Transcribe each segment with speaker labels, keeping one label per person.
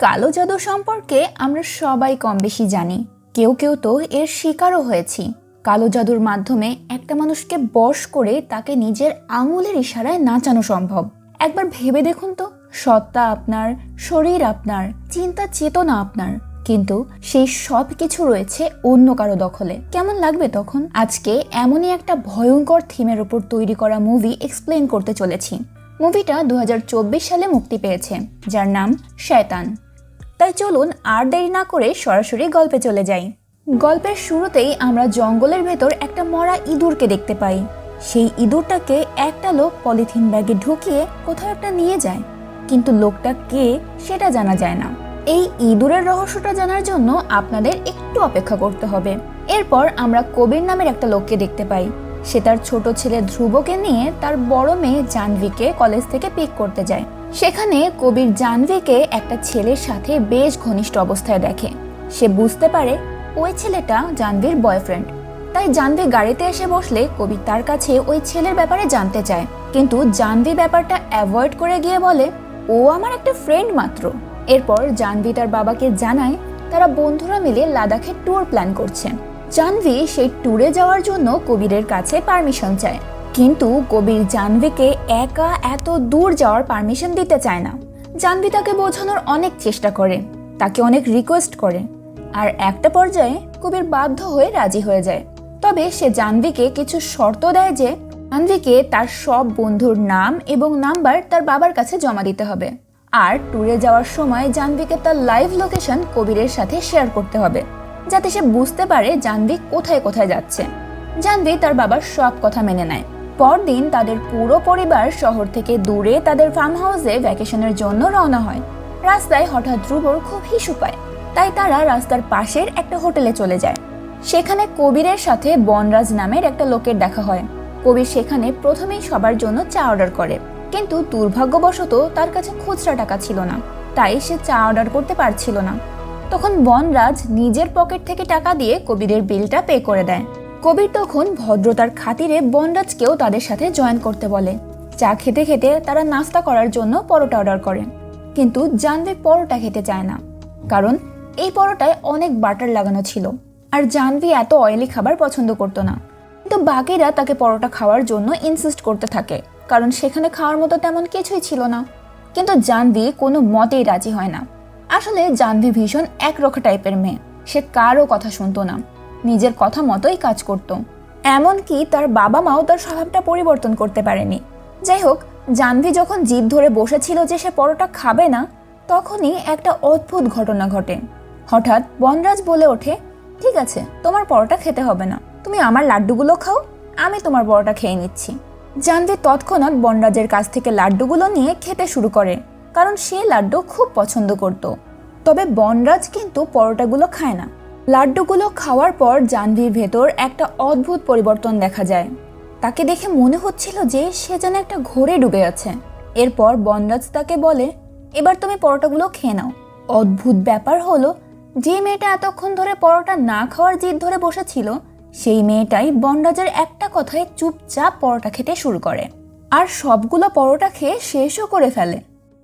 Speaker 1: কালো জাদু সম্পর্কে আমরা সবাই কম বেশি জানি। কেউ কেউ তো এর শিকারও হয়েছি। কালো জাদুর মাধ্যমে একটা মানুষকে বশ করে তাকে নিজের আঙুলের ইশারায় নাচানো সম্ভব। একবার ভেবে দেখুন তো, সত্তা আপনার, শরীর আপনার, চিন্তা চেতনা আপনার। কিন্তু সেই সব কিছু রয়েছে অন্য কারও দখলে। কেমন লাগবে তখন? আজকে এমনই একটা ভয়ঙ্কর থিমের উপর তৈরি করা মুভি এক্সপ্লেন করতে চলেছি। মুভিটা দু হাজার চব্বিশ সালে মুক্তি পেয়েছে, যার নাম শয়তান। তাই চলুন আর দেরি না করে সরাসরি গল্পে চলে যাই। গল্পের শুরুতেই আমরা জঙ্গলের ভেতর একটা মরা ইঁদুরকে দেখতে পাই। সেই ইঁদুরটাকে একটা লোক পলিথিন ব্যাগে ঢুকিয়ে কোথাও একটা নিয়ে যায়। কিন্তু লোকটা কে সেটা জানা যায় না। এই ইঁদুরের রহস্যটা জানার জন্য আপনাদের একটু অপেক্ষা করতে হবে। এরপর আমরা কবির নামের একটা লোককে দেখতে পাই। সে তার ছোট ছেলে ধ্রুবকে নিয়ে তার বড় মেয়ে জাহ্নবীকে কলেজ থেকে পিক করতে যায়। সেখানে কবির জাহ্নবীকে একটা ছেলের সাথে বেশ ঘনিষ্ঠ অবস্থায় দেখে। সে বুঝতে পারে ওই ছেলেটা জাহ্নবীর বয়ফ্রেন্ড তাই জাহ্নবী গাড়িতে এসে বসলে কবি তার কাছে ওই ছেলের ব্যাপারে জানতে চায়। কিন্তু জাহ্নবী ব্যাপারটা অ্যাভয়েড করে গিয়ে বলে, ও আমার একটা ফ্রেন্ড মাত্র। এরপর জাহ্নবী তার বাবাকে জানায় তারা বন্ধুরা মিলে লাদাখের ট্যুর প্ল্যান করছে। জাহ্নবী সেই ট্যুরে যাওয়ার জন্য কবিরের কাছে পারমিশন চায়। কিন্তু কবির জাহ্নবীকে একা এত দূর যাওয়ার পারমিশন দিতে চায় না। জাহ্নবী তাকে বোঝানোর অনেক চেষ্টা করে, তাকে অনেক রিকোয়েস্ট করে। আর একটা পর্যায়ে কবির বাধ্য হয়ে রাজি হয়ে যায়। তবে সে জাহ্নবীকে কিছু শর্ত দেয় যে, জাহ্নবীকে তার সব বন্ধুর নাম এবং নাম্বার তার বাবার কাছে জমা দিতে হবে। আর ট্যুরে যাওয়ার সময় জাহ্নবীকে তার লাইভ লোকেশন কবিরের সাথে শেয়ার করতে হবে, যাতে সে বুঝতে পারে জাহ্নবী কোথায় কোথায় যাচ্ছে। জাহ্নবী তার বাবার সব কথা মেনে নেয়। পরদিন তাদের পুরো পরিবার শহর থেকে দূরে তাদের ফার্ম হাউসে ভ্যাকেশনের জন্য রওনা হয়। রাস্তায় হঠাৎ ধ্রুবর খুব হিসু পায়। তাই তারা রাস্তার পাশের একটা হোটেলে চলে যায়। সেখানে কবিরের সাথে বনরাজ নামের একটা লোকের দেখা হয়। কবির সেখানে প্রথমেই সবার জন্য চা অর্ডার করে। কিন্তু দুর্ভাগ্যবশত তার কাছে খুচরা টাকা ছিল না। তাই সে চা অর্ডার করতে পারছিল না। তখন বনরাজ নিজের পকেট থেকে টাকা দিয়ে কবিরের বিলটা পে করে দেয়। কবির তখন ভদ্রতার খাতিরে বনরাজকেও তাদের সাথে জয়েন করতে বলে। চা খেতে খেতে তারা নাস্তা করার জন্য পরোটা অর্ডার করে কিন্তু জানবি পরোটা খেতে চায় না। কারণ এই পরোটায় অনেক বাটার লাগানো ছিল। আর জানভি এত অয়েলি খাবার পছন্দ করতো না। কিন্তু বাকিরা তাকে পরোটা খাওয়ার জন্য ইনসিস্ট করতে থাকে। কারণ সেখানে খাওয়ার মতো তেমন কিছুই ছিল না। কিন্তু জানভি কোনো মতেই রাজি হয় না। আসলে জাহ্নবী ভীষণ একরোখা টাইপের মেয়ে। সে কারও কথা শুনতো না। নিজের কথা মতোই কাজ করত। এমনকি তার বাবা মাও তার স্বভাবটা পরিবর্তন করতে পারেনি। যাই হোক, জাহ্নবী যখন জিদ ধরে বসেছিল যে সে পরোটা খাবে না, তখনই একটা অদ্ভুত ঘটনা ঘটে। হঠাৎ বনরাজ বলে ওঠে, ঠিক আছে, তোমার পরোটা খেতে হবে না। তুমি আমার লাড্ডুগুলো খাও, আমি তোমার পরোটা খেয়ে নিচ্ছি। জাহ্নবী তৎক্ষণাৎ বনরাজের কাছ থেকে লাড্ডুগুলো নিয়ে খেতে শুরু করে, কারণ সে লাড্ডু খুব পছন্দ করত। তবে বনরাজ কিন্তু পরোটাগুলো খায় না। লাড্ডুগুলো খাওয়ার পর জাহ্নবীর ভেতর একটা অদ্ভুত পরিবর্তন দেখা যায়। তাকে দেখে মনে হচ্ছিল যে সে যেন একটা ঘোরে ডুবে আছে। এরপর বনরাজ তাকে বলে, এবার তুমি পরোটাগুলো খেয়ে নাও। অদ্ভুত ব্যাপার হলো, যে মেয়েটা এতক্ষণ ধরে পরোটা না খাওয়ার জিদ ধরে বসেছিল, সেই মেয়েটাই বনরাজের একটা কথায় চুপচাপ পরোটা খেতে শুরু করে। আর সবগুলো পরোটা খেয়ে শেষও করে ফেলে।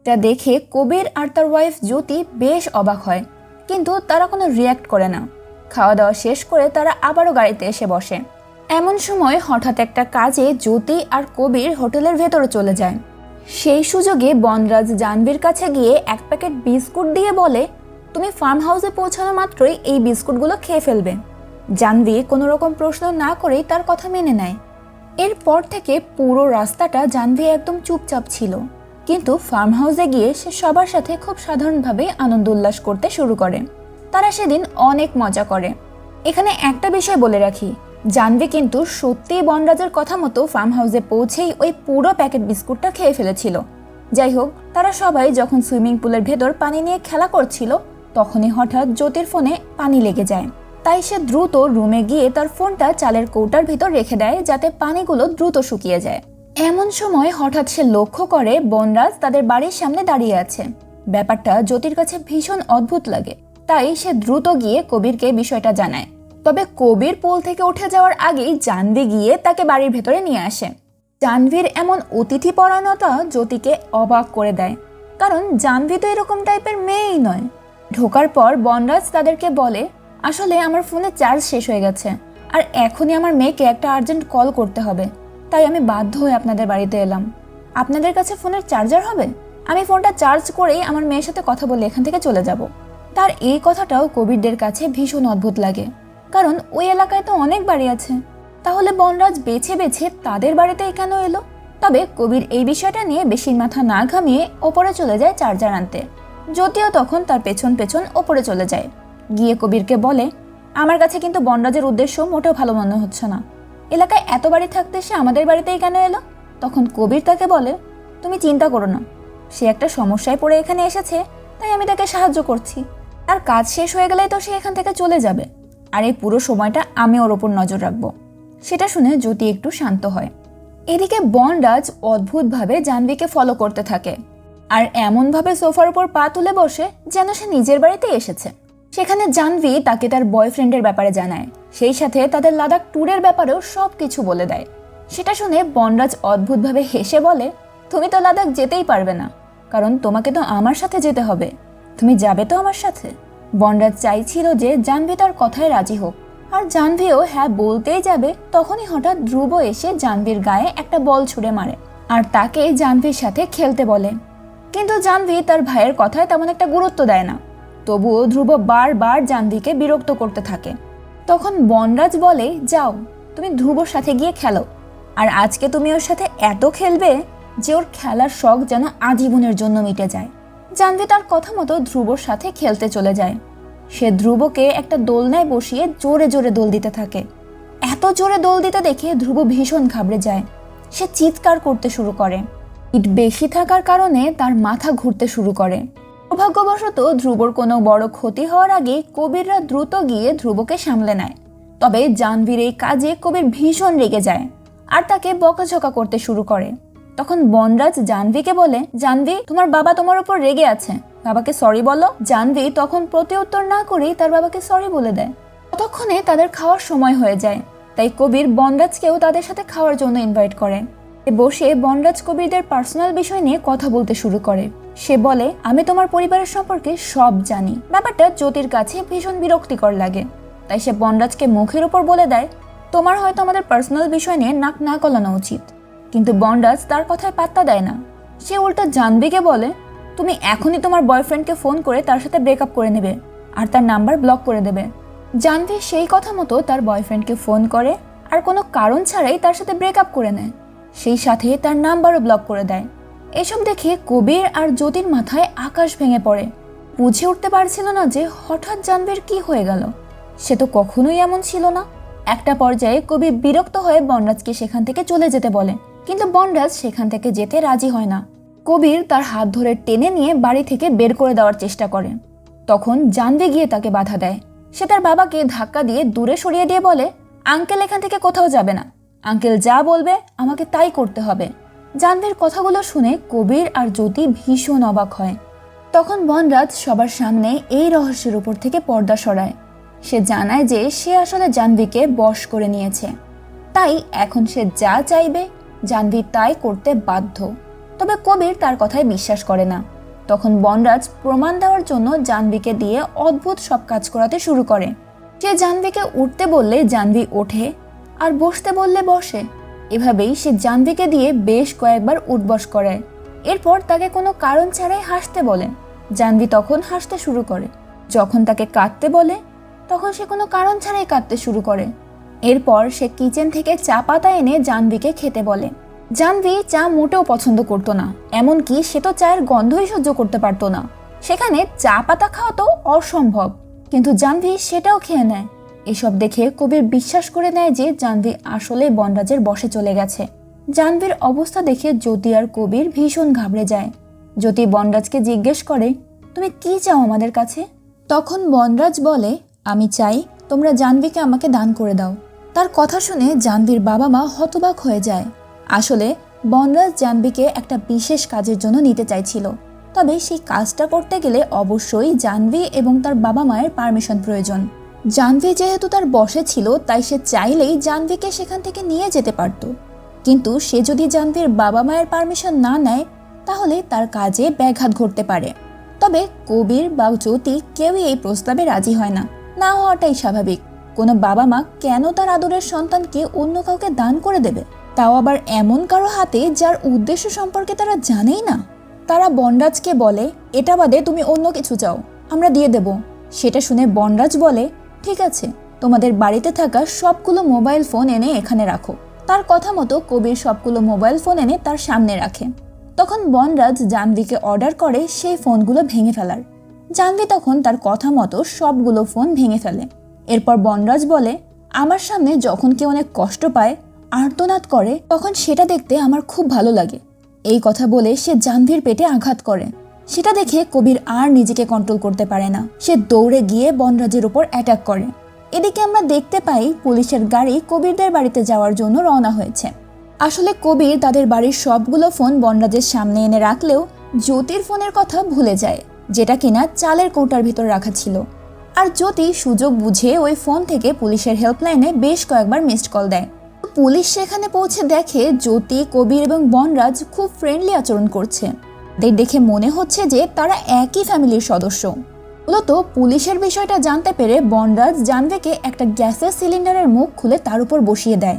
Speaker 1: তা দেখে কবির আর তার ওয়াইফ জ্যোতি বেশ অবাক হয়, কিন্তু তারা কোনো রিয়াক্ট করে না। খাওয়া দাওয়া শেষ করে তারা আবারও গাড়িতে এসে বসে। এমন সময় হঠাৎ একটা কাজে জ্যোতি আর কবির হোটেলের ভেতরে চলে যায়। সেই সুযোগে বনরাজ জানবীর কাছে গিয়ে এক প্যাকেট বিস্কুট দিয়ে বলে, তুমি ফার্ম হাউসে পৌঁছানো মাত্রই এই বিস্কুটগুলো খেয়ে ফেলবে। জানবি কোনো রকম প্রশ্ন না করেই তার কথা মেনে নেয়। এরপর থেকে পুরো রাস্তাটা জানভি একদম চুপচাপ ছিল। কিন্তু ফার্ম হাউসে গিয়ে সে সবার সাথে খুব সাধারণভাবে আনন্দ উল্লাস করতে শুরু করে। তারা সেদিন অনেক মজা করে। এখানে একটা বিষয় বলে রাখি জানভি কিন্তু সত্যিই বনরাজের কথা মতো ফার্ম হাউসে পৌঁছেই ওই পুরো প্যাকেট বিস্কুটটা খেয়ে ফেলেছিল। যাই হোক, তারা সবাই যখন সুইমিং পুলের ভেতর পানি নিয়ে খেলা করছিল, তখনই হঠাৎ জ্যোতির ফোনে পানি লেগে যায়। তাই সে দ্রুত রুমে গিয়ে তার ফোনটা চালের কৌটার ভিতর রেখে দেয় যাতে পানিগুলো দ্রুত শুকিয়ে যায়। এমন সময় হঠাৎ সে লক্ষ্য করে বনরাজ তাদের বাড়ির সামনে দাঁড়িয়ে আছে। ব্যাপারটা জ্যোতির কাছে ভীষণ অদ্ভুত লাগে। তাই সে দ্রুত গিয়ে কবিরকে বিষয়টা জানায়। তবে কবির পোল থেকে উঠে যাওয়ার আগেই জানভি গিয়ে তাকে বাড়ির ভেতরে নিয়ে আসে। জানভীর এমন অতিথি পরায়ণতা জ্যোতিকে অবাক করে দেয়। কারণ জানভি তো এরকম টাইপের মেয়েই নয়। ঢোকার পর বনরাজ তাদেরকে বলে, আসলে আমার ফোনে চার্জ শেষ হয়ে গেছে। আর এখনই আমার মেয়েকে একটা আর্জেন্ট কল করতে হবে। তাই আমি বাধ্য হয়ে আপনাদের বাড়িতে এলাম। আপনাদের কাছে ফোনের চার্জার হবে? আমি ফোনটা চার্জ করেই আমার মেয়ের সাথে কথা বলে এখান থেকে চলে যাব। তার এই কথাটাও কবিরদের কাছে ভীষণ অদ্ভুত লাগে। কারণ ওই এলাকায় তো অনেক বাড়ি আছে। তাহলে বনরাজ বেছে বেছে তাদের বাড়িতেই কেন এলো? তবে কবির এই বিষয়টা নিয়ে বেশি মাথা না ঘামিয়ে ওপরে চলে যায় চার্জার আনতে। যদিও তখন তার পেছন পেছন ওপরে চলে যায়। গিয়ে কবিরকে বলে, আমার কাছে কিন্তু বনরাজের উদ্দেশ্য মোটেও ভালো মনে হচ্ছে না। এলাকায় এত বাড়ি থাকতে সে আমাদের বাড়িতেই কেন এলো? তখন কবির তাকে বলে, তুমি চিন্তা করো না। সে একটা সমস্যায় পড়ে এখানে এসেছে, তাই আমি তাকে সাহায্য করছি। আর কাজ শেষ হয়ে গেলেই তো সে এখান থেকে চলে যাবে। আর এই পুরো সময়টা আমি ওর ওপর নজর রাখব। সেটা শুনে জ্যোতি একটু শান্ত হয়। এদিকে বনরাজ অদ্ভুতভাবে জাহ্নবীকে ফলো করতে থাকে। আর এমনভাবে সোফার উপর পা তুলে বসে যেন সে নিজের বাড়িতে এসেছে। সেখানে জাহ্নবী তাকে তার বয়ফ্রেন্ডের ব্যাপারে জানায়। সেই সাথে তাদের লাদাখ ট্যুরের ব্যাপারেও সব কিছু বলে দেয়। সেটা শুনে বনরাজ অদ্ভুতভাবে হেসে বলে, তুমি তো লাদাখ যেতেই পারবে না। কারণ তোমাকে তো আমার সাথে যেতে হবে। তুমি যাবে তো আমার সাথে? বনরাজ চাইছিল যে জাহ্নবী তার কথায় রাজি হোক। আর জাহ্নবীও হ্যাঁ বলতেই যাবে, তখনই হঠাৎ ধ্রুব এসে জাহ্নবীর গায়ে একটা বল ছুঁড়ে মারে। আর তাকে জাহ্নবীর সাথে খেলতে বলে। কিন্তু জাহ্নবী তার ভাইয়ের কথায় তেমন একটা গুরুত্ব দেয় না। তবুও ধ্রুব বারবার জাহ্নবীকে বিরক্ত করতে থাকে। তখন বনরাজ বলে, যাও, তুমি ধ্রুবর সাথে গিয়ে খেলো। আর আজকে তুমি ওর সাথে এত খেলবে যে ওর খেলার শখ যেন আজীবনের জন্য মিটে যায়। জাহ্নবী তার কথা মতো ধ্রুবর সাথে খেলতে চলে যায়। সে ধ্রুবকে একটা দোলনায় বসিয়ে জোরে জোরে দোল দিতে থাকে। এত জোরে দোল দিতে দেখে ধ্রুব ভীষণ ঘাবড়ে যায়। সে চিৎকার করতে শুরু করে। ইট বেশি থাকার কারণে তার মাথা ঘুরতে শুরু করে। সৌভাগ্যবশত ধ্রুবর কোনো বড় ক্ষতি হওয়ার আগে কবিররা দ্রুত গিয়ে ধ্রুবকে সামলে নেয়। তবে জাহ্নবীর এই কাজে কবির ভীষণ রেগে যায় আর তাকে বকাঝকা করতে শুরু করে। তখন বনরাজ জাহ্নবীকে বলে, জাহ্নবী, তোমার বাবা তোমার উপর রেগে আছে। বাবাকে সরি বলো। জাহ্নবী তখন প্রতি উত্তর না করেই তার বাবাকে সরি বলে দেয়। ততক্ষণে তাদের খাওয়ার সময় হয়ে যায়। তাই কবির বনরাজকেও তাদের সাথে খাওয়ার জন্য ইনভাইট করে। বসে বনরাজ কবিরদের পার্সোনাল বিষয় নিয়ে কথা বলতে শুরু করে। সে বলে, আমি তোমার পরিবারের সম্পর্কে সব জানি। ব্যাপারটা জ্যোতির কাছে ভীষণ বিরক্তিকর লাগে। তাই সে বনরাজকে মুখের উপর বলে দেয়, তোমার হয়তো আমাদের পার্সোনাল বিষয় নিয়ে নাক না গলানো উচিত। কিন্তু বনরাজ তার কথায় পাত্তা দেয় না। সে উল্টো জাহ্নবীকে বলে? তুমি এখনই তোমার বয়ফ্রেন্ডকে ফোন করে তার সাথে ব্রেকআপ করে নেবে আর তার নাম্বার ব্লক করে দেবে। জাহ্নবী সেই কথা মতো তার বয়ফ্রেন্ডকে ফোন করে আর কোনো কারণ ছাড়াই তার সাথে ব্রেকআপ করে নেয়। সেই সাথে তার নাম্বারও ব্লক করে দেয়। এসব দেখে কবির আর জ্যোতির মাথায় আকাশ ভেঙে পড়ে। বুঝে উঠতে পারছিল না যে হঠাৎ জাহ্নবীর কি হয়ে গেল। সে তো কখনোই এমন ছিল না। একটা পর্যায়ে কবি বিরক্ত হয়ে বনরাজকে সেখান থেকে চলে যেতে বলে। কিন্তু বনরাজ সেখান থেকে যেতে রাজি হয় না। কবির তার হাত ধরে টেনে নিয়ে বাড়ি থেকে বের করে দেওয়ার চেষ্টা করে। তখন জানবে গিয়ে তাকে বাধা দেয়। সে তার বাবাকে ধাক্কা দিয়ে দূরে সরিয়ে দিয়ে বলে, আঙ্কেল এখান থেকে কোথাও যাবে না। আঙ্কেল যা বলবে, আমাকে তাই করতে হবে। জানভীর কথাগুলো শুনে কবির আর জ্যোতি ভীষণ অবাক হয়। তখন বনরাজ সবার সামনে এই রহস্যের উপর থেকে পর্দা সরায়। সে জানায় যে সে আসলে জাহ্নবীকে বশ করে নিয়েছে। তাই এখন সে যা চাইবে জাহ্নবী তাই করতে বাধ্য। তবে কবির তার কথায় বিশ্বাস করে না। তখন বনরাজ প্রমাণ দেওয়ার জন্য জাহ্নবীকে দিয়ে অদ্ভুত সব কাজ করাতে শুরু করে। সে জাহ্নবীকে উঠতে বললে জাহ্নবী ওঠে আর বসতে বললে বসে। এভাবেই সে জাহ্নবীকে দিয়ে বেশ কয়েকবার উঠবস করায় এরপর তাকে কোনো কারণ ছাড়াই হাসতে বলে। জাহ্নবী তখন হাসতে শুরু করে। যখন তাকে কাঁদতে বলে, তখন সে কোনো কারণ ছাড়াই কাঁদতে শুরু করে। এরপর সে কিচেন থেকে চা পাতা এনে জাহ্নবীকে খেতে বলে। জাহ্নবী চা মোটেও পছন্দ করতো না, এমনকি সে তো চায়ের গন্ধই সহ্য করতে পারতো না। সেখানে চা পাতা খাওয়া তো অসম্ভব, কিন্তু জাহ্নবী সেটাও খেয়ে নেয়। এসব দেখে কবির বিশ্বাস করে নেয় যে জাহ্নবী আসলে বনরাজের বসে চলে গেছে। জাহ্নবীর অবস্থা দেখে জ্যোতি আর কবির ভীষণ ঘাবড়ে যায়। জ্যোতি বনরাজকে জিজ্ঞেস করে, তুমি কি চাও আমাদের কাছে? তখন বনরাজ বলে, আমি চাই তোমরা জাহ্নবীকে আমাকে দান করে দাও। তার কথা শুনে জাহ্নবীর বাবা মা হতবাক হয়ে যায়। আসলে, বনরাজ জাহ্নবীকে একটা বিশেষ কাজের জন্য নিতে চাইছিল। তবে সেই কাজটা করতে গেলে অবশ্যই জাহ্নবী এবং তার বাবা মায়ের পারমিশন প্রয়োজন। জাহ্নবী যেহেতু তার বসে ছিল, তাই সে চাইলেই জাহ্নবীকে সেখান থেকে নিয়ে যেতে পারত। কিন্তু সে যদি জাহ্নবীর বাবা মায়ের পারমিশন না নেয়, তাহলে তার কাজে ব্যাঘাত ঘটতে পারে। তবে কবির বা জ্যোতি কেউই এই প্রস্তাবে রাজি হয় না। না হওয়াটাই স্বাভাবিক। কোনো বাবা মা কেন তার আদরের সন্তানকে অন্য কাউকে দান করে দেবে? তাও আবার এমন কারও হাতে যার উদ্দেশ্য সম্পর্কে তারা জানেই না? তারা বনরাজকে বলে, এটা বাদে তুমি অন্য কিছু চাও, আমরা দিয়ে দেব। সেটা শুনে বনরাজ বলে, ঠিক আছে, তোমাদের বাড়িতে থাকা সবগুলো মোবাইল ফোন এনে এখানে রাখো। তার কথা মতো কবির সবগুলো মোবাইল ফোন এনে তার সামনে রাখে। তখন বনরাজ জানভিকে অর্ডার করে সেই ফোনগুলো ভেঙে ফেলার। জানভি তখন তার কথা মতো সবগুলো ফোন ভেঙে ফেলে। এরপর বনরাজ বলে, আমার সামনে যখন কেউ অনেক কষ্ট পায়, আর্তনাদ করে, তখন সেটা দেখতে আমার খুব ভালো লাগে। এই কথা বলে সে জাহ্নবীর পেটে আঘাত করে। সেটা দেখে কবির আর নিজেকে কন্ট্রোল করতে পারে না। সে দৌড়ে গিয়ে বনরাজের উপর অ্যাটাক করে। এদিকে আমরা দেখতে পাই পুলিশের গাড়ি কবিরদের বাড়িতে যাওয়ার জন্য রওনা হয়েছে। আসলে কবির তাদের বাড়ির সবগুলো ফোন বনরাজের সামনে এনে রাখলেও জ্যোতির ফোনের কথা ভুলে যায়, যেটা কিনা চালের কৌটার ভিতর রাখা ছিল। আর জ্যোতি সুযোগ বুঝে ওই ফোন থেকে পুলিশের হেল্পলাইনে বেশ কয়েকবার মিসড কল দেয়। পুলিশ সেখানে পৌঁছে দেখে জ্যোতি, কবির এবং বনরাজ খুব ফ্রেন্ডলি আচরণ করছে। তাদের দেখে মনে হচ্ছে যে তারা একই ফ্যামিলির সদস্য। মূলত পুলিশের বিষয়টা জানতে পেরে বনরাজ জানবেকে একটা গ্যাসের সিলিন্ডারের মুখ খুলে তার উপর বসিয়ে দেয়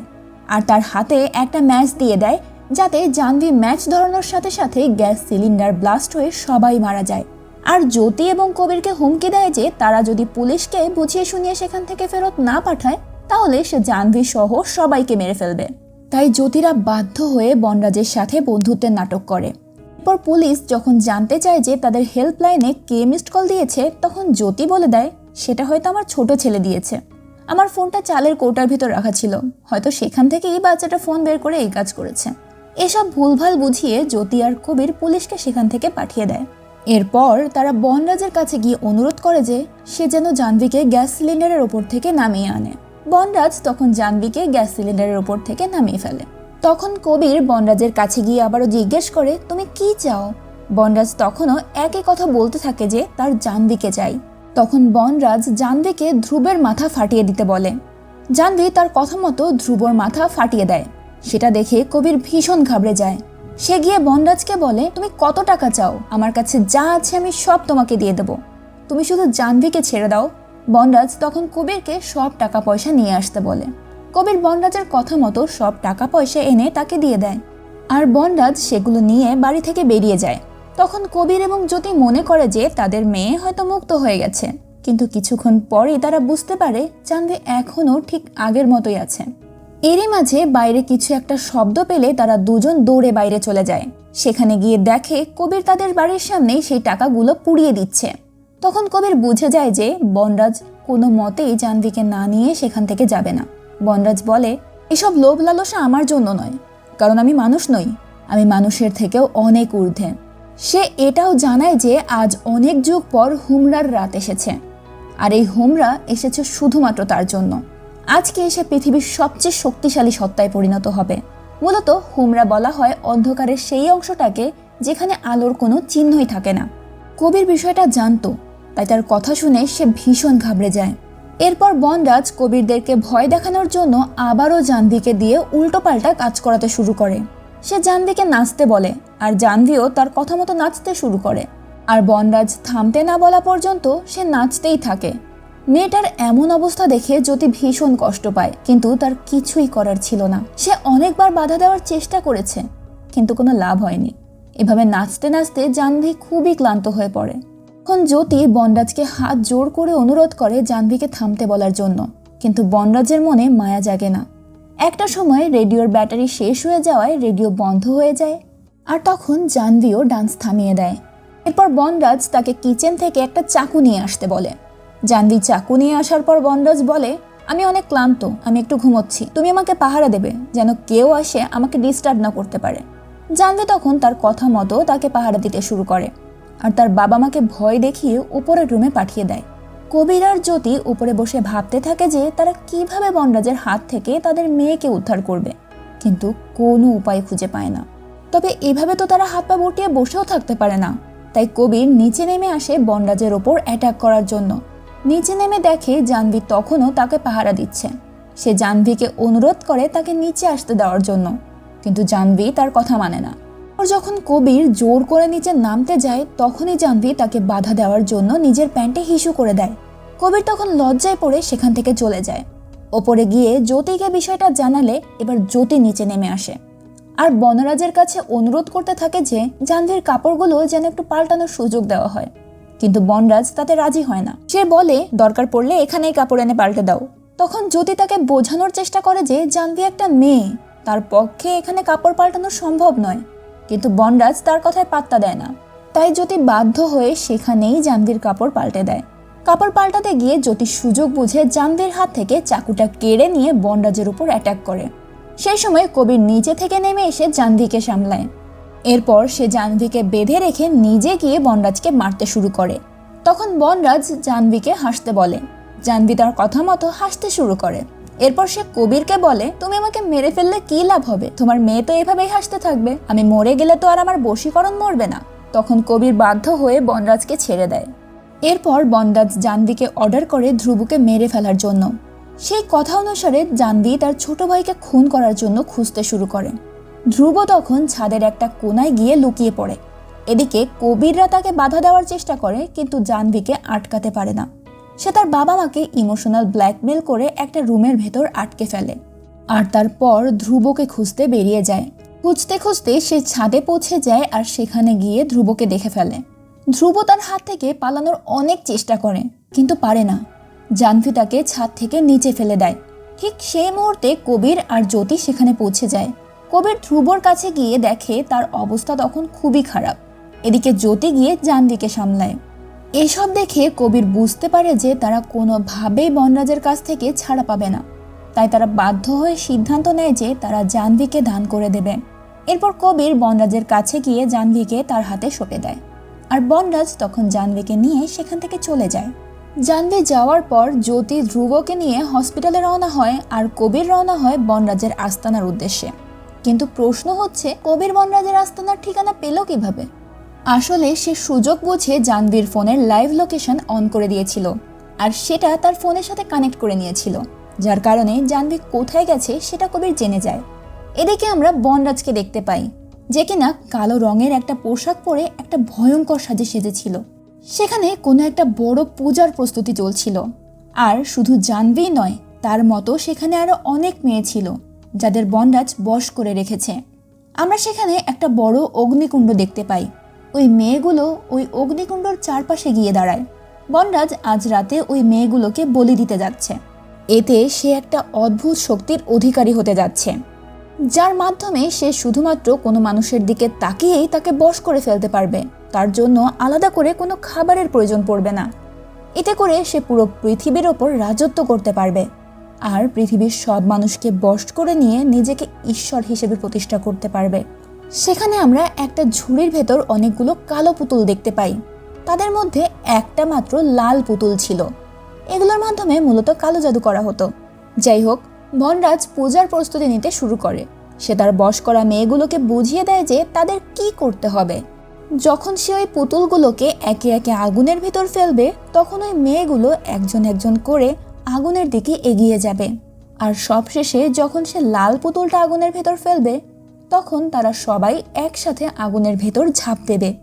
Speaker 1: আর তার হাতে একটা ম্যাচ দিয়ে দেয়, যাতে জানভি ম্যাচ ধরানোর সাথে সাথে গ্যাস সিলিন্ডার ব্লাস্ট হয়ে সবাই মারা যায়। আর জ্যোতি এবং কবিরকে হুমকি দেয় যে তারা যদি পুলিশকে বুঝিয়ে শুনিয়ে সেখান থেকে ফেরত না পাঠায়, তাহলে সে জাহ্নবী সহ সবাইকে মেরে ফেলবে। তাই জ্যোতিরা বাধ্য হয়ে বনরাজের সাথে বন্ধুত্বের নাটক করে। এরপর পুলিশ যখন জানতে চায় যে তাদের হেল্পলাইনে কে মিসড কল দিয়েছে, তখন জ্যোতি বলে দেয়, সেটা হয়তো আমার ছোট ছেলে দিয়েছে। আমার ফোনটা চালের কৌটার ভিতর রাখা ছিল। হয়তো সেখান থেকেই বাচ্চাটা ফোন বের করে এই কাজ করেছে। এসব ভুলভাল বুঝিয়ে জ্যোতি আর কবির পুলিশকে সেখান থেকে পাঠিয়ে দেয়। এরপর তারা বনরাজের কাছে গিয়ে অনুরোধ করে যে সে যেন জাহ্নবীকে গ্যাস সিলিন্ডারের ওপর থেকে নামিয়ে আনে। বনরাজ তখন জাহ্নবীকে গ্যাস সিলিন্ডারের ওপর থেকে নামিয়ে ফেলে। তখন কবির বনরাজের কাছে গিয়ে আবারও জিজ্ঞেস করে, তুমি কি চাও? বনরাজ তখনও একই কথা বলতে থাকে যে তার জাহ্নবীকে চাই। তখন বনরাজ জাহ্নবীকে ধ্রুবের মাথা ফাটিয়ে দিতে বলে। জাহ্নবী তার কথা মতো ধ্রুবর মাথা ফাটিয়ে দেয়। সেটা দেখে কবির ভীষণ ঘাবড়ে যায়। সে গিয়ে বনরাজকে বলে, তুমি কত টাকা চাও? আমার কাছে যা আছে আমি সব তোমাকে দিয়ে দেবো। তুমি শুধু জাহ্নবীকে ছেড়ে দাও। বনরাজ তখন কবিরকে সব টাকা পয়সা নিয়ে আসতে বলে। কবির বনরাজের কথা মতো সব টাকা পয়সা এনে তাকে দিয়ে দেয়। আর বনরাজ সেগুলো নিয়ে বাড়ি থেকে বেরিয়ে যায়। তখন কবির এবং জ্যোতি মনে করে যে তাদের মেয়ে হয়তো মুক্ত হয়ে গেছে। কিন্তু কিছুক্ষণ পরেই তারা বুঝতে পারে জানবে এখনও ঠিক আগের মতোই আছে। এরই মাঝে বাইরে কিছু একটা শব্দ পেলে তারা দুজন দৌড়ে বাইরে চলে যায়। সেখানে গিয়ে দেখে কবির তাদের বাড়ির সামনেই সেই টাকাগুলো পুড়িয়ে দিচ্ছে। তখন কবির বুঝে যায় যে বনরাজ কোনো মতেই জাহ্নবীকে না নিয়ে সেখান থেকে যাবে না। বনরাজ বলে, এসব লোভ লালসা আমার জন্য নয়, কারণ আমি মানুষ নই, আমি মানুষের থেকেও অনেক ঊর্ধ্বে। সে এটাও জানায় যে আজ অনেক যুগ পর হুমরার রাত এসেছে। আর এই হুমরা এসেছে শুধুমাত্র তার জন্য। আজকে এসে পৃথিবীর সবচেয়ে শক্তিশালী সত্তায় পরিণত হবে। মূলত হুমরা বলা হয় অন্ধকারের সেই অংশটাকে যেখানে আলোর কোনো চিহ্নই থাকে না। কবির বিষয়টা জানতো, তাই তার কথা শুনে সে ভীষণ ঘাবড়ে যায়। এরপর বনরাজ কবিরদেরকে ভয় দেখানোর জন্য আবারও জাহ্নবীকে দিয়ে উল্টোপাল্টা কাজ করাতে শুরু করে। সে জানদিকে নাচতে বলে, আর জাহ্নবীও তার কথা মতো নাচতে শুরু করে। আর বনরাজ থামতে না বলা পর্যন্ত সে নাচতেই থাকে। মেয়েটার এমন অবস্থা দেখে জ্যোতি ভীষণ কষ্ট পায়, কিন্তু তার কিছুই করার ছিল না। সে অনেকবার বাধা দেওয়ার চেষ্টা করেছে, কিন্তু কোনো লাভ হয়নি। এভাবে নাচতে নাচতে জাহ্নবী খুবই ক্লান্ত হয়ে পড়ে। তখন জ্যোতি বনরাজকে হাত জোর করে অনুরোধ করে জাহ্নবীকে থামতে বলার জন্য, কিন্তু বনরাজের মনে মায়া জাগে না। একটা সময় রেডিওর ব্যাটারি শেষ হয়ে যাওয়ায় রেডিও বন্ধ হয়ে যায়, আর তখন জাহ্নবীও ডান্স থামিয়ে দেয়। এরপর বনরাজ তাকে কিচেন থেকে একটা চাকু নিয়ে আসতে বলে। জাহ্নবী চাকু নিয়ে আসার পর বনরাজ বলে, আমি অনেক ক্লান্ত, আমি একটু ঘুমোচ্ছি। তুমি আমাকে পাহারা দেবে, যেন কেউ আসে আমাকে ডিস্টার্ব না করতে পারে। জানবি তখন তার কথা মতো তাকে পাহারা দিতে শুরু করে আর তার বাবা মাকে ভয় দেখিয়ে উপরের রুমে পাঠিয়ে দেয়। কবির আর জ্যোতি উপরে বসে ভাবতে থাকে যে তারা কীভাবে বনরাজের হাত থেকে তাদের মেয়েকে উদ্ধার করবে, কিন্তু কোনো উপায় খুঁজে পায় না। তবে এভাবে তো তারা হাত পা বটিয়ে বসেও থাকতে পারে না। তাই কবির নিচে নেমে আসে বনরাজের ওপর অ্যাটাক করার জন্য। নিচে নেমে দেখে জাহ্নবী তখনও তাকে পাহারা দিচ্ছে। সে জাহ্নবীকে অনুরোধ করে তাকে নিচে আসতে দেওয়ার জন্য। কিন্তু জাহ্নবী তার কথা মানে না। ওর যখন কবির জোর করে নিচে নামতে যায়, তখনই জানভি তাকে বাধা দেওয়ার জন্য নিজের প্যান্টে হিসু করে দেয়। কবির তখন লজ্জায় পড়ে সেখান থেকে চলে যায়। ওপরে গিয়ে জ্যোতিকে বিষয়টা জানালে এবার জ্যোতি নিচে নেমে আসে। আর বনরাজের কাছে অনুরোধ করতে থাকে যে, জাহ্নবীর কাপড়গুলো যেন একটু পাল্টানোর সুযোগ দেওয়া হয়। কিন্তু বনরাজ তাতে রাজি হয় না। সে বলে, দরকার পড়লে এখানেই কাপড় এনে পাল্টে দাও। তখন জ্যোতি তাকে বোঝানোর চেষ্টা করে যে জাহ্নবী একটা মেয়ে, তার পক্ষে এখানে কাপড় পাল্টানো সম্ভব নয়। কিন্তু বনরাজ তার কথায় পাত্তা দেয় না। তাই জ্যোতি বাধ্য হয়ে সেখানেই জাহ্নবীর কাপড় পাল্টে দেয়। কাপড় পাল্টাতে গিয়ে জ্যোতি সুযোগ বুঝে জাহ্নবীর হাত থেকে চাকুটা কেড়ে নিয়ে বনরাজের উপর অ্যাটাক করে। সেই সময় কবির নিচে থেকে নেমে এসে জাহ্নবীকে সামলায়। এরপর সে জাহ্নবীকে বেঁধে রেখে নিজে গিয়ে বনরাজকে মারতে শুরু করে। তখন বনরাজ জাহ্নবীকে হাসতে বলে। জাহ্নবী তার কথা মতো হাসতে শুরু করে। এরপর সে কবিরকে বলে, তুমি আমাকে মেরে ফেললে কি লাভ হবে? তোমার মেয়ে তো এভাবেই হাসতে থাকবে। আমি মরে গেলে তো আর আমার বশীকরণ মরবে না। তখন কবির বাধ্য হয়ে বনরাজকে ছেড়ে দেয়। এরপর বনরাজ জাহ্নবীকে অর্ডার করে ধ্রুবকে মেরে ফেলার জন্য। সেই কথা অনুসারে জাহ্নবী তার ছোট ভাইকে খুন করার জন্য খুঁজতে শুরু করে। ধ্রুব তখন ছাদের একটা কোনায় গিয়ে লুকিয়ে পড়ে। এদিকে কবিররা তাকে বাধা দেওয়ার চেষ্টা করে, কিন্তু জাহ্নবীকে আটকাতে পারে না। সে তার বাবা মাকে ইমোশনাল ব্ল্যাকমেল করে একটা রুমের ভেতর আটকে ফেলে। আর তারপর ধ্রুবকে খুঁজতে বেরিয়ে যায়। খুঁজতে খুঁজতে সে ছাদে পৌঁছে যায় আর সেখানে গিয়ে ধ্রুবকে দেখে ফেলে। ধ্রুব তার হাত থেকে পালানোর অনেক চেষ্টা করে, কিন্তু পারে না। জাহ্নবী তাকে ছাদ থেকে নিচে ফেলে দেয়। ঠিক সেই মুহূর্তে কবির আর জ্যোতি সেখানে পৌঁছে যায়। কবির ধ্রুবর কাছে গিয়ে দেখে তার অবস্থা তখন খুবই খারাপ। এদিকে জ্যোতি গিয়ে জাহ্নবীকে সামলায়। এসব দেখে কবির বুঝতে পারে যে তারা কোনোভাবেই বনরাজের কাছ থেকে ছাড়া পাবে না। তাই তারা বাধ্য হয়ে সিদ্ধান্ত নেয় যে তারা জাহ্নবীকে দান করে দেবে। এরপর কবির বনরাজের কাছে গিয়ে জাহ্নবীকে তার হাতে সঁপে দেয়। আর বনরাজ তখন জাহ্নবীকে নিয়ে সেখান থেকে চলে যায়। জাহ্নবী যাওয়ার পর জ্যোতি ধ্রুবকে নিয়ে হসপিটালে রওনা হয় আর কবির রওনা হয় বনরাজের আস্তানার উদ্দেশ্যে। কিন্তু প্রশ্ন হচ্ছে, কবির বনরাজের আস্তানার ঠিকানা পেল কীভাবে? আসলে সে সুযোগ বুঝে জাহ্নবীর ফোনের লাইভ লোকেশন অন করে দিয়েছিল, আর সেটা তার ফোনের সাথে কানেক্ট করে নিয়েছিল, যার কারণে জাহ্নবী কোথায় গেছে সেটা কবির জেনে যায়। এদিকে আমরা বনরাজকে দেখতে পাই, যে কিনা কালো রঙের একটা পোশাক পরে একটা ভয়ঙ্কর সাজে সেজেছিল। সেখানে কোনো একটা বড় পূজার প্রস্তুতি চলছিল, আর শুধু জাহ্নবী নয়, তার মতো সেখানে আরও অনেক মেয়ে ছিল। যাদের বনরাজ বশ করে রেখেছে। আমরা সেখানে একটা বড় অগ্নিকুণ্ড দেখতে পাই। ওই মেয়েগুলো ওই অগ্নিকুণ্ডর চারপাশে গিয়ে দাঁড়ায়। বনরাজ আজ রাতে ওই মেয়েগুলোকে বলি দিতে যাচ্ছে। এতে সে একটা অদ্ভুত শক্তির অধিকারী হতে যাচ্ছে। যার মাধ্যমে সে শুধুমাত্র কোনো মানুষের দিকে তাকিয়েই তাকে বশ করে ফেলতে পারবে। তার জন্য আলাদা করে কোনো খাবারের প্রয়োজন পড়বে না। এতে করে সে পুরো পৃথিবীর ওপর রাজত্ব করতে পারবে। আর পৃথিবীর সব মানুষকে বশ করে নিয়ে নিজেকে ঈশ্বর হিসেবে প্রতিষ্ঠা করতে পারবে। সেখানে আমরা একটা ঝুড়ির ভেতর অনেকগুলো কালো পুতুল দেখতে পাই। তাদের মধ্যে একটা মাত্র লাল পুতুল ছিল। এগুলোর মাধ্যমে মূলত কালো জাদু করা হতো। যাই হোক, বনরাজ পূজার প্রস্তুতি নিতে শুরু করে। সে তার বশ করা মেয়েগুলোকে বুঝিয়ে দেয় যে তাদের কি করতে হবে। যখন সে ওই পুতুলগুলোকে একে একে আগুনের ভিতর ফেলবে, তখন ওই মেয়েগুলো একজন একজন করে আগুনের দিকে এগিয়ে যাবে। আর সবশেষে যখন সে লাল পুতুলটা আগুনের ভেতর ফেলবে, তখন তারা সবাই একসাথে আগুনের ভেতর ঝাঁপ দেবে।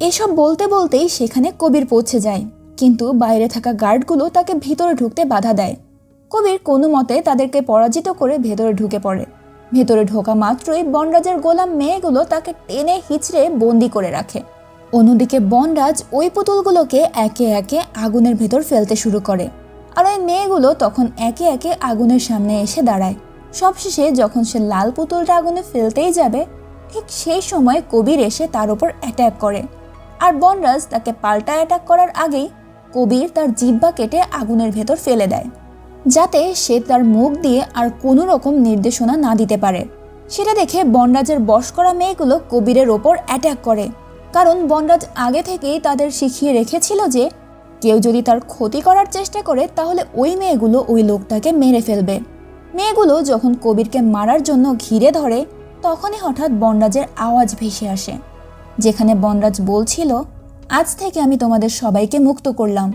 Speaker 1: এসব বলতে বলতেই সেখানে কবির পৌঁছে যায়। কিন্তু বাইরে থাকা গার্ডগুলো তাকে ভিতরে ঢুকতে বাধা দেয়। কবির কোনো মতে তাদেরকে পরাজিত করে ভেতরে ঢুকে পড়ে। ভেতরে ঢোকা মাত্রই বনরাজের গোলাম মেয়েগুলো তাকে টেনে হিচড়ে বন্দি করে রাখে। অন্যদিকে বনরাজ ওই পুতুলগুলোকে একে একে আগুনের ভেতর ফেলতে শুরু করে। আর ওই মেয়েগুলো তখন একে একে আগুনের সামনে এসে দাঁড়ায়। সবশেষে যখন সে লাল পুতুলটা আগুনে ফেলতেই যাবে, ঠিক সেই সময় কবির এসে তার উপর অ্যাট্যাক করে। আর বনরাজ তাকে পাল্টা অ্যাটাক করার আগেই কবির তার জিব্বা কেটে আগুনের ভেতর ফেলে দেয়, যাতে সে তার মুখ দিয়ে আর কোনো রকম নির্দেশনা না দিতে পারে। সেটা দেখে বনরাজের বশ করা মেয়েগুলো কবিরের ওপর অ্যাট্যাক করে। কারণ বনরাজ আগে থেকেই তাদের শিখিয়ে রেখেছিল যে কেউ যদি তার ক্ষতি করার চেষ্টা করে, তাহলে ওই মেয়েগুলো ওই লোকটাকে মেরে ফেলবে। মেয়েগুলো যখন কবিরকে মারার জন্য ঘিরে ধরে, তখনই হঠাৎ বনরাজের আওয়াজ ভেসে আসে। যেখানে বনরাজ বলছিল, আজ থেকে আমি তোমাদের সবাইকে মুক্ত করলাম।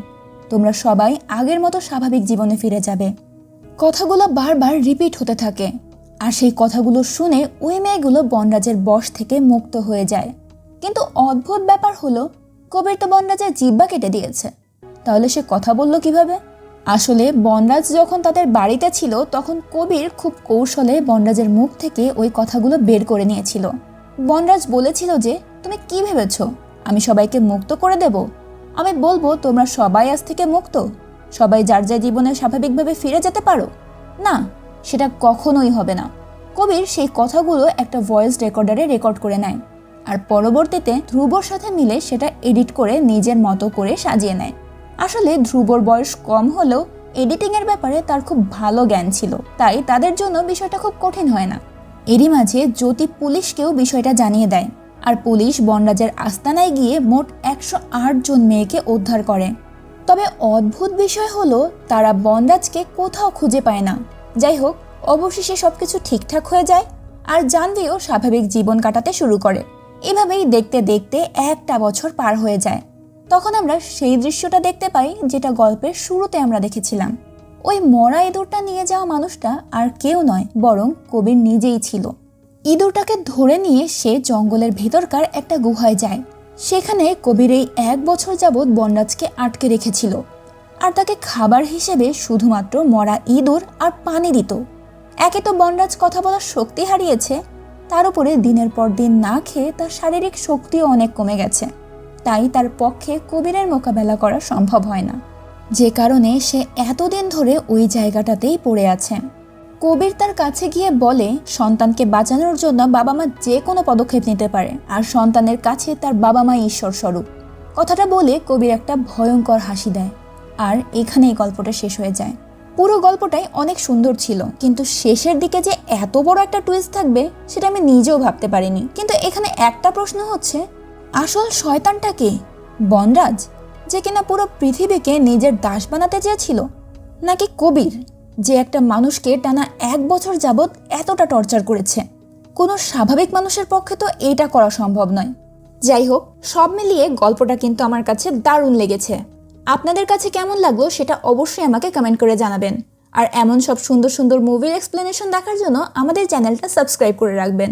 Speaker 1: তোমরা সবাই আগের মতো স্বাভাবিক জীবনে ফিরে যাবে। কথাগুলো বারবার রিপিট হতে থাকে, আর সেই কথাগুলো শুনে ওই মেয়েগুলো বনরাজের বশ থেকে মুক্ত হয়ে যায়। কিন্তু অদ্ভুত ব্যাপার হলো, কবির তো বনরাজের জিব্বা কেটে দিয়েছে। তাহলে সে কথা বলল কীভাবে? আসলে বনরাজ যখন তাদের বাড়িতে ছিল, তখন কবির খুব কৌশলে বনরাজের মুখ থেকে ওই কথাগুলো বের করে নিয়েছিল। বনরাজ বলেছিল যে, তুমি কি ভেবেছ? আমি সবাইকে মুক্ত করে দেব? আমি বলব, তোমরা সবাই আজ থেকে মুক্ত। সবাই যার যার জীবনে স্বাভাবিকভাবে ফিরে যেতে পারো? না, সেটা কখনোই হবে না। কবির সেই কথাগুলো একটা ভয়েস রেকর্ডারে রেকর্ড করে নেয়। আর পরবর্তীতে ধ্রুবর সাথে মিলে সেটা এডিট করে নিজের মতো করে সাজিয়ে নেয়। আসলে ধ্রুবর বয়স কম হলেও এডিটিংয়ের ব্যাপারে তার খুব ভালো জ্ঞান ছিল, তাই তাদের জন্য বিষয়টা খুব কঠিন হয় না। এরই মাঝে জ্যোতি পুলিশকেও বিষয়টা জানিয়ে দেয়, আর পুলিশ বনরাজের আস্তানায় গিয়ে মোট একশো জন মেয়েকে উদ্ধার করে। তবে অদ্ভুত বিষয় হলো, তারা বনরাজকে কোথাও খুঁজে পায় না। যাই হোক, অবশেষে সবকিছু ঠিকঠাক হয়ে যায়, আর জাহ্নবীও স্বাভাবিক জীবন কাটাতে শুরু করে। এভাবেই দেখতে দেখতে একটা বছর পার হয়ে যায়। তখন আমরা সেই দৃশ্যটা দেখতে পাই যেটা গল্পের শুরুতে আমরা দেখেছিলাম। ওই মরা ইঁদুরটা নিয়ে যাওয়া মানুষটা আর কেউ নয়, বরং কবির নিজেই ছিল। ইঁদুরটাকে ধরে নিয়ে সে জঙ্গলের ভেতরকার একটা গুহায় যায়। সেখানে কবির এই এক বছর যাবৎ বনরাজকে আটকে রেখেছিল আর তাকে খাবার হিসেবে শুধুমাত্র মরা ইঁদুর আর পানি দিত। একে তো বনরাজ কথা বলার শক্তি হারিয়েছে, তার উপরে দিনের পর দিন না খেয়ে তার শারীরিক শক্তিও অনেক কমে গেছে। তাই তার পক্ষে কবিরের মোকাবেলা করা সম্ভব হয় না। যে কারণে সে এতদিন ধরে ওই জায়গাটাতেই পড়ে আছে। কবির তার কাছে গিয়ে বলে, সন্তানকে বাঁচানোর জন্য বাবা মা যে কোনো পদক্ষেপ নিতে পারে, আর সন্তানের কাছে তার বাবা মা ঈশ্বর স্বরূপ কথাটা বলে কবির একটা ভয়ঙ্কর হাসি দেয়, আর এখানেই গল্পটা শেষ হয়ে যায়। পুরো গল্পটাই অনেক সুন্দর ছিল, কিন্তু শেষের দিকে যে এত বড় একটা টুইস্ট থাকবে, সেটা আমি নিজেও ভাবতে পারিনি। কিন্তু এখানে একটা প্রশ্ন হচ্ছে আসল শয়তানটাকে? বনরাজ, যে কিনা পুরো পৃথিবীকে নিজের দাস বানাতে চেয়েছিল, নাকি কবির, যে একটা মানুষকে টানা এক বছর যাবৎ এতটা টর্চার করেছে? কোনো স্বাভাবিক মানুষের পক্ষে তো এইটা করা সম্ভব নয়। যাই হোক, সব মিলিয়ে গল্পটা কিন্তু আমার কাছে দারুণ লেগেছে। আপনাদের কাছে কেমন লাগল সেটা অবশ্যই আমাকে কমেন্ট করে জানাবেন। আর এমন সব সুন্দর সুন্দর মুভির এক্সপ্লেনেশন দেখার জন্য আমাদের চ্যানেলটা সাবস্ক্রাইব করে রাখবেন।